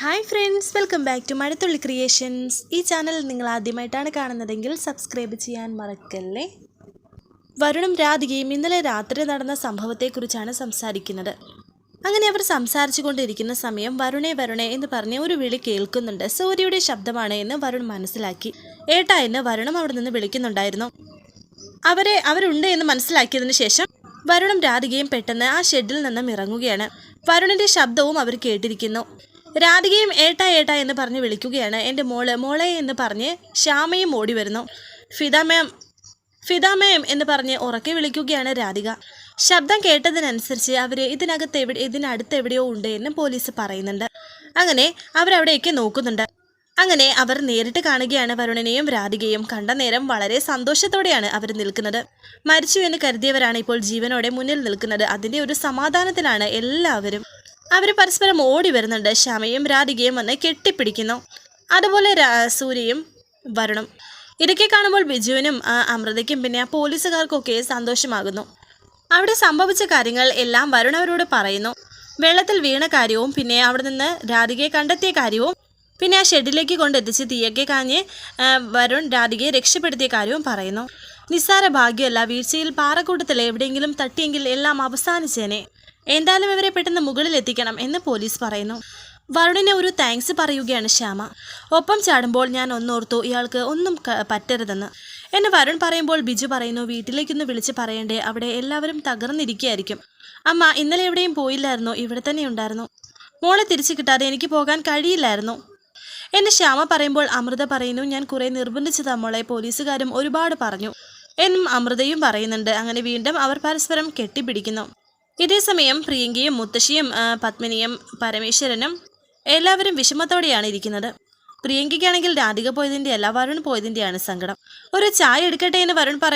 Hi friends welcome back to Mazhathulli creations ഈ channel നിങ്ങൾ ആദ്യമായിട്ടാണ് കാണുന്നതെങ്കിൽ സബ്സ്ക്രൈബ് ചെയ്യാൻ മറക്കല്ലേ? വരുണും രാധികയും ഇന്നലെ രാത്രി നടന്ന സംഭവത്തെക്കുറിച്ചാണ് സംസാരിക്കുന്നത്. അങ്ങനെ അവർ സംസാരിച്ചു കൊണ്ടിരിക്കുന്ന സമയം വരുണേ വരുണേ എന്ന് പറഞ്ഞ് ഒരു വിളി കേൾക്കുന്നുണ്ട്. സൂര്യയുടെ ശബ്ദമാണ് എന്ന് വരുൺ മനസ്സിലാക്കി. ഏട്ടാ എന്ന് വരുണും അവിടെ നിന്ന് വിളിക്കുന്നുണ്ടായിരുന്നു. അവരെ അവരുണ്ട് എന്ന് മനസ്സിലാക്കിയതിന് ശേഷം വരുണും രാധികയും പെട്ടെന്ന് ആ ഷെഡിൽ നിന്നും ഇറങ്ങുകയാണ്. വരുണിന്റെ ശബ്ദവും അവർ കേട്ടിരിക്കുന്നു. രാധികയും ഏട്ടാ ഏട്ടാ എന്ന് പറഞ്ഞ് വിളിക്കുകയാണ്. എന്റെ മോൾ മോളെ എന്ന് പറഞ്ഞ് ശ്യാമയും ഓടി വരുന്നു. ഫിദ മാം എന്ന് പറഞ്ഞ് ഉറക്കെ വിളിക്കുകയാണ് രാധിക. ശബ്ദം കേട്ടതിനനുസരിച്ച് അവർ ഇതിനകത്ത് എവിടെ ഇതിനടുത്ത് എവിടെയോ ഉണ്ട് എന്ന് പോലീസ് പറയുന്നുണ്ട്. അങ്ങനെ അവരവിടെയൊക്കെ നോക്കുന്നുണ്ട്. അങ്ങനെ അവർ നേരിട്ട് കാണുകയാണ് വരുണനെയും രാധികയും. കണ്ട നേരം വളരെ സന്തോഷത്തോടെയാണ് അവർ നിൽക്കുന്നത്. മരിച്ചു എന്ന് കരുതിയവരാണ് ഇപ്പോൾ ജീവനോടെ മുന്നിൽ നിൽക്കുന്നത്. അതിന്റെ ഒരു സമാധാനത്തിലാണ് എല്ലാവരും. അവർ പരസ്പരം ഓടി വരുന്നുണ്ട്. ശ്യാമയും രാധികയും വന്ന് കെട്ടിപ്പിടിക്കുന്നു. അതുപോലെ സൂര്യയും വരുണും. ഇതൊക്കെ കാണുമ്പോൾ ബിജുവിനും അമൃതയ്ക്കും പിന്നെ ആ പോലീസുകാർക്കൊക്കെ സന്തോഷമാകുന്നു. അവിടെ സംഭവിച്ച കാര്യങ്ങൾ എല്ലാം വരുണവരോട് പറയുന്നു. വെള്ളത്തിൽ വീണ കാര്യവും പിന്നെ അവിടെ നിന്ന് രാധികയെ കണ്ടെത്തിയ കാര്യവും പിന്നെ ആ ഷെഡിലേക്ക് കൊണ്ടെത്തിച്ച് തീയൊക്കെ കാഞ്ഞ് വരുൺ രാധികയെ രക്ഷപ്പെടുത്തിയ കാര്യവും പറയുന്നു. നിസ്സാര ഭാഗ്യമല്ല വീഴ്ചയിൽ പാറക്കൂട്ടത്തിൽ എവിടെയെങ്കിലും തട്ടിയെങ്കിൽ എല്ലാം അവസാനിച്ചേനെ. എന്തായാലും ഇവരെ പെട്ടെന്ന് മുകളിൽ എത്തിക്കണം എന്ന് പോലീസ് പറയുന്നു. വരുണിന് ഒരു താങ്ക്സ് പറയുകയാണ് ശ്യാമ. ഒപ്പം ചാടുമ്പോൾ ഞാൻ ഒന്നോർത്തു ഇയാൾക്ക് ഒന്നും പറ്റരുതെന്ന്. എന്നെ വരുൺ പറയുമ്പോൾ ബിജു പറയുന്നു വീട്ടിലേക്കൊന്ന് വിളിച്ച് പറയണ്ടേ അവിടെ എല്ലാവരും തകർന്നിരിക്കുകയായിരിക്കും. അമ്മ ഇന്നലെ എവിടെയും പോയില്ലായിരുന്നു ഇവിടെ തന്നെ ഉണ്ടായിരുന്നു. മോളെ തിരിച്ചു കിട്ടാതെ എനിക്ക് പോകാൻ കഴിയില്ലായിരുന്നു. എന്നെ ശ്യാമ പറയുമ്പോൾ അമൃത പറയുന്നു ഞാൻ കുറെ നിർബന്ധിച്ചതാ മോളെ പോലീസുകാരും ഒരുപാട് പറഞ്ഞു. എന്നും അമൃതയും പറയുന്നുണ്ട്. അങ്ങനെ വീണ്ടും അവർ പരസ്പരം കെട്ടിപ്പിടിക്കുന്നു. ഇതേസമയം പ്രിയങ്കയും മുത്തശ്ശിയും പത്മിനിയും പരമേശ്വരനും എല്ലാവരും വിഷമത്തോടെയാണ് ഇരിക്കുന്നത്. പ്രിയങ്കയ്ക്കാണെങ്കിൽ രാധിക പോയതിന്റെ അല്ല വരുൺ പോയതിന്റെയാണ് സങ്കടം. ഒരു ചായ എടുക്കട്ടെ എന്ന് വരുൺ പറ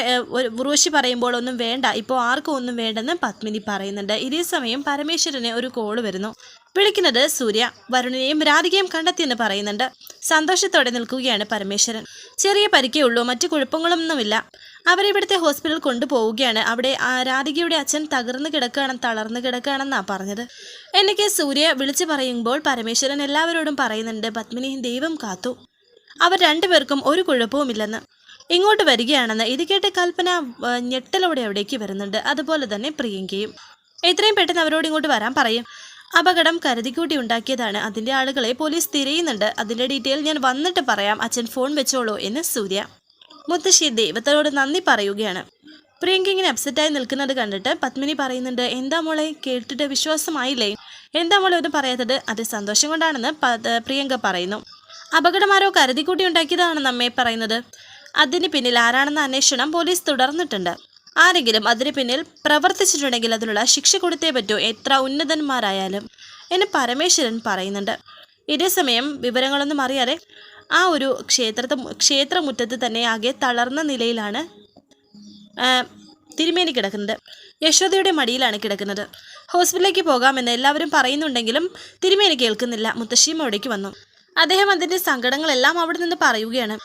ഉർവശി പറയുമ്പോൾ ഒന്നും വേണ്ട ഇപ്പോൾ ആർക്കും ഒന്നും വേണ്ടെന്ന് പത്മിനി പറയുന്നുണ്ട്. ഇതേ സമയം പരമേശ്വരന് ഒരു കോൾ വരുന്നു. വിളിക്കുന്നത് സൂര്യ വരുണിനെയും രാധികയും കണ്ടെത്തിയെന്ന് പറയുന്നുണ്ട്. സന്തോഷത്തോടെ നിൽക്കുകയാണ് പരമേശ്വരൻ. ചെറിയ പരിക്കേ ഉള്ളൂ മറ്റു കുഴപ്പങ്ങളൊന്നുമില്ല. അവരെ ഇവിടുത്തെ ഹോസ്പിറ്റലിൽ കൊണ്ടുപോവുകയാണ്. അവിടെ രാധികയുടെ അച്ഛൻ തകർന്നു കിടക്കുകയാണ് തളർന്നു കിടക്കുകയാണെന്നാ പറഞ്ഞത്. എനിക്ക് സൂര്യ വിളിച്ചു പറയുമ്പോൾ പരമേശ്വരൻ എല്ലാവരോടും പറയുന്നുണ്ട് പത്മിനിയും ദൈവം കാത്തു. അവർ രണ്ടുപേർക്കും ഒരു കുഴപ്പവുമില്ലെന്ന്. ഇങ്ങോട്ട് വരികയാണെന്ന്. ഇത് കേട്ട് കൽപ്പന ഞെട്ടലോടെ അവിടേക്ക് വരുന്നുണ്ട്. അതുപോലെ തന്നെ പ്രിയങ്കയും. എത്രയും പെട്ടെന്ന് അവരോട് ഇങ്ങോട്ട് വരാൻ പറയും. അപകടം കരുതിക്കൂട്ടി ഉണ്ടാക്കിയതാണ്. അതിന്റെ ആളുകളെ പോലീസ് തിരയുന്നുണ്ട്. അതിന്റെ ഡീറ്റെയിൽ ഞാൻ വന്നിട്ട് പറയാം. അച്ഛൻ ഫോൺ വെച്ചോളൂ എന്ന് സൂര്യ. മുത്തശ്ശി ദൈവത്തോട് നന്ദി പറയുകയാണ്. പ്രിയങ്ക ഇങ്ങനെ അപ്സെറ്റായി നിൽക്കുന്നത് കണ്ടിട്ട് പത്മിനി പറയുന്നുണ്ട് എന്താ മോളെ കേട്ടിട്ട് വിശ്വാസമായില്ലേ? എന്താ മോളെ ഒന്നും പറയാത്തത്? അത് സന്തോഷം കൊണ്ടാണെന്ന് പ്രിയങ്ക പറയുന്നു. അപകടമാരോ കരുതിക്കൂട്ടി ഉണ്ടാക്കിയതാണെന്ന് അമ്മയെ പറയുന്നത്. അതിന് പിന്നിൽ ആരാണെന്ന അന്വേഷണം പോലീസ് തുടർന്നിട്ടുണ്ട്. ആരെങ്കിലും അതിന് പിന്നിൽ പ്രവർത്തിച്ചിട്ടുണ്ടെങ്കിൽ അതിനുള്ള ശിക്ഷ കൊടുത്തേ പറ്റൂ എത്ര ഉന്നതന്മാരായാലും എന്ന് പരമേശ്വരൻ പറയുന്നുണ്ട്. ഇതേസമയം വിവരങ്ങളൊന്നും അറിയാതെ ആ ഒരു ക്ഷേത്രത്തെ ക്ഷേത്രമുറ്റത്ത് തന്നെ ആകെ തളർന്ന നിലയിലാണ് തിരുമേനി കിടക്കുന്നത്. യശോദയുടെ മടിയിലാണ് കിടക്കുന്നത്. ഹോസ്പിറ്റലിലേക്ക് പോകാമെന്ന് എല്ലാവരും പറയുന്നുണ്ടെങ്കിലും തിരുമേനി കേൾക്കുന്നില്ല. മുത്തശ്ശിയും അവിടേക്ക് വന്നു. അദ്ദേഹം അതിന്റെ സങ്കടങ്ങളെല്ലാം അവിടെ നിന്ന് പറയുകയാണ്.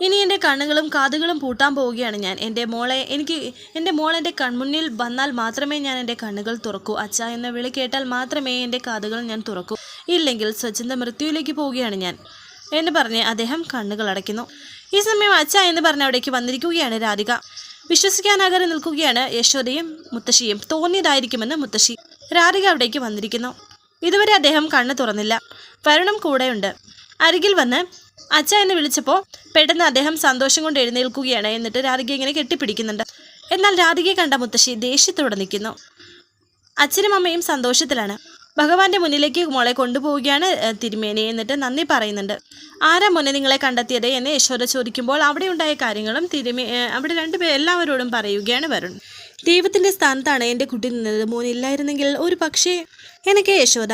ഇനി എന്റെ കണ്ണുകളും കാതുകളും പൂട്ടാൻ പോവുകയാണ് ഞാൻ. എന്റെ മോളെ എനിക്ക് എന്റെ മോൾ എന്റെ കൺമുന്നിൽ വന്നാൽ മാത്രമേ ഞാൻ എന്റെ കണ്ണുകൾ തുറക്കൂ. അച്ഛ എന്ന വിളി കേട്ടാൽ മാത്രമേ എന്റെ കാതുകൾ ഞാൻ തുറക്കൂ. ഇല്ലെങ്കിൽ സ്വച്ഛന്ത മൃത്യുവിലേക്ക് പോവുകയാണ് ഞാൻ. എന്ന് പറഞ്ഞ് അദ്ദേഹം കണ്ണുകൾ അടയ്ക്കുന്നു. ഈ സമയം അച്ഛ എന്ന് പറഞ്ഞ് അവിടേക്ക് വന്നിരിക്കുകയാണ് രാധിക. വിശ്വസിക്കാനാകാതെ നിൽക്കുകയാണ് യശോദയും മുത്തശ്ശിയും. തോന്നിയതായിരിക്കുമെന്ന് മുത്തശ്ശി രാധിക അവിടേക്ക് വന്നിരിക്കുന്നു. ഇതുവരെ അദ്ദേഹം കണ്ണ് തുറന്നില്ല. വരുണം കൂടെയുണ്ട്. അരികിൽ വന്ന് അച്ഛ എന്ന് വിളിച്ചപ്പോൾ പെട്ടെന്ന് അദ്ദേഹം സന്തോഷം കൊണ്ട് എഴുന്നേൽക്കുകയാണ് എന്നിട്ട് രാധിക ഇങ്ങനെ കെട്ടിപ്പിടിക്കുന്നുണ്ട്. എന്നാൽ രാധികയെ കണ്ട മുത്തശ്ശി ദേഷ്യത്തോടെ നിൽക്കുന്നു. അച്ഛനും അമ്മയും സന്തോഷത്തിലാണ്. ഭഗവാന്റെ മുന്നിലേക്ക് മോളെ കൊണ്ടുപോവുകയാണ് തിരുമേനി എന്നിട്ട് നന്ദി പറയുന്നുണ്ട്. ആരാ മുന്നേ നിങ്ങളെ കണ്ടെത്തിയത്? എന്ന് യശോദ ചോദിക്കുമ്പോൾ അവിടെ ഉണ്ടായ കാര്യങ്ങളും തിരുമേ അവിടെ രണ്ടുപേർ എല്ലാവരോടും പറയുകയാണ് വരുൺ. ദൈവത്തിന്റെ സ്ഥാനത്താണ് എന്റെ കുട്ടി നിന്നത് മോനില്ലായിരുന്നെങ്കിൽ ഒരു പക്ഷേ എനിക്ക് യശോദ.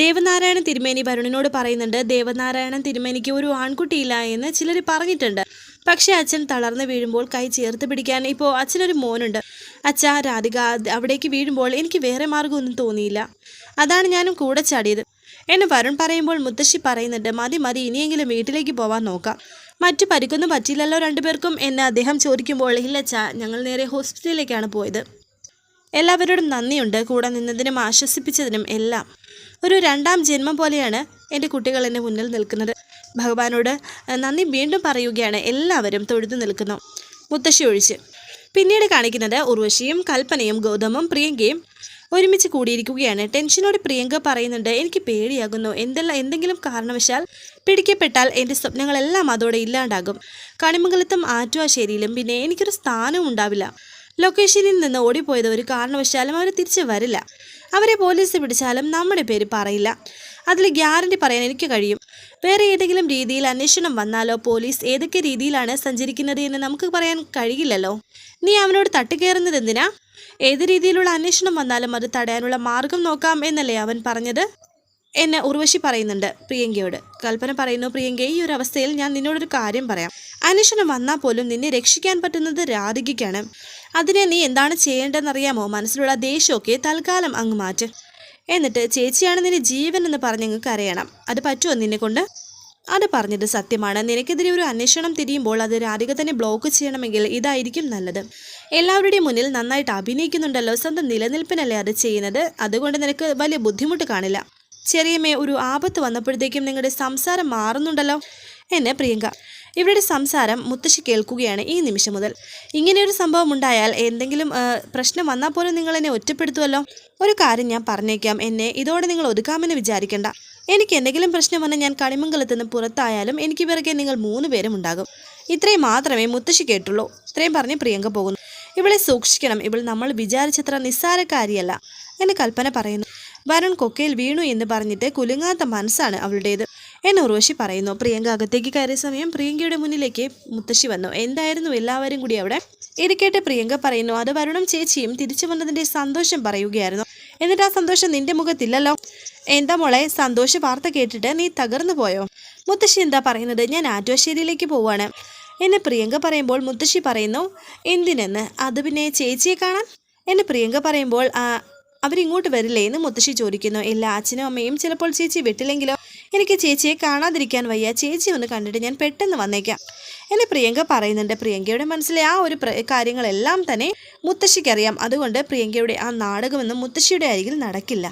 ദേവനാരായണ തിരുമേനി വരുണിനോട് പറയുന്നുണ്ട് ദേവനാരായണൻ തിരുമേനിക്ക് ഒരു ആൺകുട്ടിയില്ല എന്ന് ചിലർ പറഞ്ഞിട്ടുണ്ട്. പക്ഷേ അച്ഛൻ തളർന്ന് വീഴുമ്പോൾ കൈ ചേർത്ത് പിടിക്കാൻ ഇപ്പോൾ അച്ഛനൊരു മോനുണ്ട്. അച്ഛ രാധിക അവിടേക്ക് വീഴുമ്പോൾ എനിക്ക് വേറെ മാർഗമൊന്നും തോന്നിയില്ല. അതാണ് ഞാനും കൂടെ ചാടിയത്. എന്നെ വരുൺ പറയുമ്പോൾ മുത്തശ്ശി പറയുന്നുണ്ട് മതി മതി ഇനിയെങ്കിലും വീട്ടിലേക്ക് പോവാൻ നോക്കാം. മറ്റു പരിക്കൊന്നും പറ്റിയില്ലല്ലോ രണ്ടുപേർക്കും എന്ന് അദ്ദേഹം ചോദിക്കുമ്പോൾ ഇല്ലച്ചാ ഞങ്ങൾ നേരെ ഹോസ്പിറ്റലിലേക്കാണ് പോയത്. എല്ലാവരോടും നന്ദിയുണ്ട് കൂടെ നിന്നതിനും ആശ്വസിപ്പിച്ചതിനും എല്ലാം. ഒരു രണ്ടാം ജന്മം പോലെയാണ് എന്റെ കുട്ടികൾ എന്റെ മുന്നിൽ നിൽക്കുന്നത്. ഭഗവാനോട് നന്ദി വീണ്ടും പറയുകയാണ്. എല്ലാവരും തൊഴുതു നിൽക്കുന്നു. മുത്തശ്ശി ഒഴിച്ച്. പിന്നീട് കാണിക്കുന്നത് ഉർവശിയും കൽപ്പനയും ഗൗതമും പ്രിയങ്കയും ഒരുമിച്ച് കൂടിയിരിക്കുകയാണ്. ടെൻഷനോട് പ്രിയങ്ക പറയുന്നുണ്ട് എനിക്ക് പേടിയാകുന്നു. എന്തെല്ലാം എന്തെങ്കിലും കാരണവശാൽ പിടിക്കപ്പെട്ടാൽ എന്റെ സ്വപ്നങ്ങളെല്ലാം അതോടെ ഇല്ലാണ്ടാകും. കണിമംഗലത്തും ആറ്റുവാശ്ശേരിയിലും പിന്നെ എനിക്കൊരു സ്ഥാനവും ഉണ്ടാവില്ല. ലൊക്കേഷനിൽ നിന്ന് ഓടിപ്പോയത് ഒരു കാരണവശാലും അവർ തിരിച്ചു വരില്ല. അവരെ പോലീസ് പിടിച്ചാലും നമ്മുടെ പേര് പറയില്ല. അതിൽ ഗ്യാരണ്ടി പറയാൻ എനിക്ക് കഴിയും. വേറെ ഏതെങ്കിലും രീതിയിൽ അന്വേഷണം വന്നാലോ പോലീസ് ഏതൊക്കെ രീതിയിലാണ് സഞ്ചരിക്കുന്നത് എന്ന് നമുക്ക് പറയാൻ കഴിയില്ലല്ലോ. നീ അവനോട് തട്ടിക്കയറുന്നത് എന്തിനാ? ഏത് രീതിയിലുള്ള അന്വേഷണം വന്നാലും അത് തടയാനുള്ള മാർഗം നോക്കാം എന്നല്ലേ അവൻ പറഞ്ഞത്? എന്നെ ഉർവശി പറയുന്നുണ്ട് പ്രിയങ്കയോട്. കൽപ്പന പറയുന്നു പ്രിയങ്ക ഈ ഒരു അവസ്ഥയിൽ ഞാൻ നിന്നോടൊരു കാര്യം പറയാം. അന്വേഷണം വന്നാൽ പോലും നിന്നെ രക്ഷിക്കാൻ പറ്റുന്നത് രാധികയ്ക്കാണ്. അതിനെ നീ എന്താണ് ചെയ്യേണ്ടതെന്നറിയാമോ? മനസ്സിലുള്ള ദേഷ്യമൊക്കെ തൽക്കാലം അങ്ങ് മാറ്റ്. എന്നിട്ട് ചേച്ചിയാണ് നിന്റെ ജീവൻ എന്ന് പറഞ്ഞങ്ങ് കരയണം അത് പറ്റുമോ നിന്നെ കൊണ്ട്? അത് പറഞ്ഞത് സത്യമാണ്. നിനക്കെതിരെ ഒരു അന്വേഷണം തിരിയുമ്പോൾ അത് രാധിക തന്നെ ബ്ലോക്ക് ചെയ്യണമെങ്കിൽ ഇതായിരിക്കും നല്ലത്. എല്ലാവരുടെയും മുന്നിൽ നന്നായിട്ട് അഭിനയിക്കുന്നുണ്ടല്ലോ. സ്വന്തം നിലനിൽപ്പിനല്ലേ അത് ചെയ്യുന്നത്? അതുകൊണ്ട് നിനക്ക് വലിയ ബുദ്ധിമുട്ട് കാണില്ല. ചെറിയമ്മേ ഒരു ആപത്ത് വന്നപ്പോഴത്തേക്കും നിങ്ങളുടെ സംസാരം മാറുന്നുണ്ടല്ലോ. എന്നെ പ്രിയങ്ക. ഇവരുടെ സംസാരം മുത്തശ്ശി കേൾക്കുകയാണ് ഈ നിമിഷം മുതൽ. ഇങ്ങനെയൊരു സംഭവം ഉണ്ടായാൽ എന്തെങ്കിലും പ്രശ്നം വന്നാൽ പോലും നിങ്ങൾ എന്നെ ഒറ്റപ്പെടുത്തുമല്ലോ ഒരു കാര്യം ഞാൻ പറഞ്ഞേക്കാം. എന്നെ ഇതോടെ നിങ്ങൾ ഒതുക്കാമെന്ന് വിചാരിക്കേണ്ട. എനിക്ക് എന്തെങ്കിലും പ്രശ്നം വന്നാൽ ഞാൻ കണിമംഗലത്ത് നിന്ന് പുറത്തായാലും എനിക്ക് പിറകെ നിങ്ങൾ മൂന്ന് പേരും ഉണ്ടാകും. ഇത്രയും മാത്രമേ മുത്തശ്ശി കേട്ടുള്ളൂ. ഇത്രയും പറഞ്ഞ് പ്രിയങ്ക പോകുന്നു. ഇവളെ സൂക്ഷിക്കണം. ഇവൾ നമ്മൾ വിചാരിച്ചത്ര നിസ്സാരക്കാരിയല്ല എന്ന് കൽപ്പന പറയുന്നു. വരുൺ കൊക്കയിൽ വീണു എന്ന് പറഞ്ഞിട്ട് കുലുങ്ങാത്ത മനസ്സാണ് അവളുടേത്. എന്ന് ഉർവശി പറയുന്നു. പ്രിയങ്ക അകത്തേക്ക് കയറിയ സമയം പ്രിയങ്കയുടെ മുന്നിലേക്ക് മുത്തശ്ശി വന്നു. എന്തായിരുന്നു എല്ലാവരും കൂടി അവിടെ? ഇരിക്കട്ടെ പ്രിയങ്ക പറയുന്നു. അത് വരുണം ചേച്ചിയും തിരിച്ചു വന്നതിന്റെ സന്തോഷം പറയുകയായിരുന്നു. എന്നിട്ട് ആ സന്തോഷം നിന്റെ മുഖത്തില്ലല്ലോ? എന്താ മോളെ സന്തോഷ വാർത്ത കേട്ടിട്ട് നീ തകർന്നു പോയോ? മുത്തശ്ശി എന്താ പറയുന്നത്? ഞാൻ ആറ്റുവശ്ശേരിയിലേക്ക് പോവാണ് എന്നെ പ്രിയങ്ക പറയുമ്പോൾ മുത്തശ്ശി പറയുന്നു എന്തിനെന്ന്? അത് പിന്നെ ചേച്ചിയെ കാണാൻ? എന്നെ പ്രിയങ്ക പറയുമ്പോൾ "ആ, അവരിങ്ങോട്ട് വരില്ലേ? എന്ന് മുത്തശ്ശി ചോദിക്കുന്നു. എല്ലാ അച്ഛനും അമ്മയും ചിലപ്പോൾ ചേച്ചി വിട്ടില്ലെങ്കിലോ? എനിക്ക് ചേച്ചിയെ കാണാതിരിക്കാൻ വയ്യ. ചേച്ചി ഒന്ന് കണ്ടിട്ട് ഞാൻ പെട്ടെന്ന് വന്നേക്കാം. എന്നെ പ്രിയങ്ക പറയുന്നുണ്ട്. പ്രിയങ്കയുടെ മനസ്സിലെ ആ ഒരു കാര്യങ്ങളെല്ലാം തന്നെ മുത്തശ്ശിക്കറിയാം. അതുകൊണ്ട് പ്രിയങ്കയുടെ ആ നാടകമൊന്നും മുത്തശ്ശിയുടെ അരികിൽ നടക്കില്ല.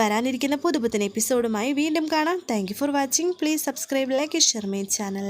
വരാനിരിക്കുന്ന പുതുപുത്തൻ എപ്പിസോഡുമായി വീണ്ടും കാണാം. Thank for watching please subscribe like share my channel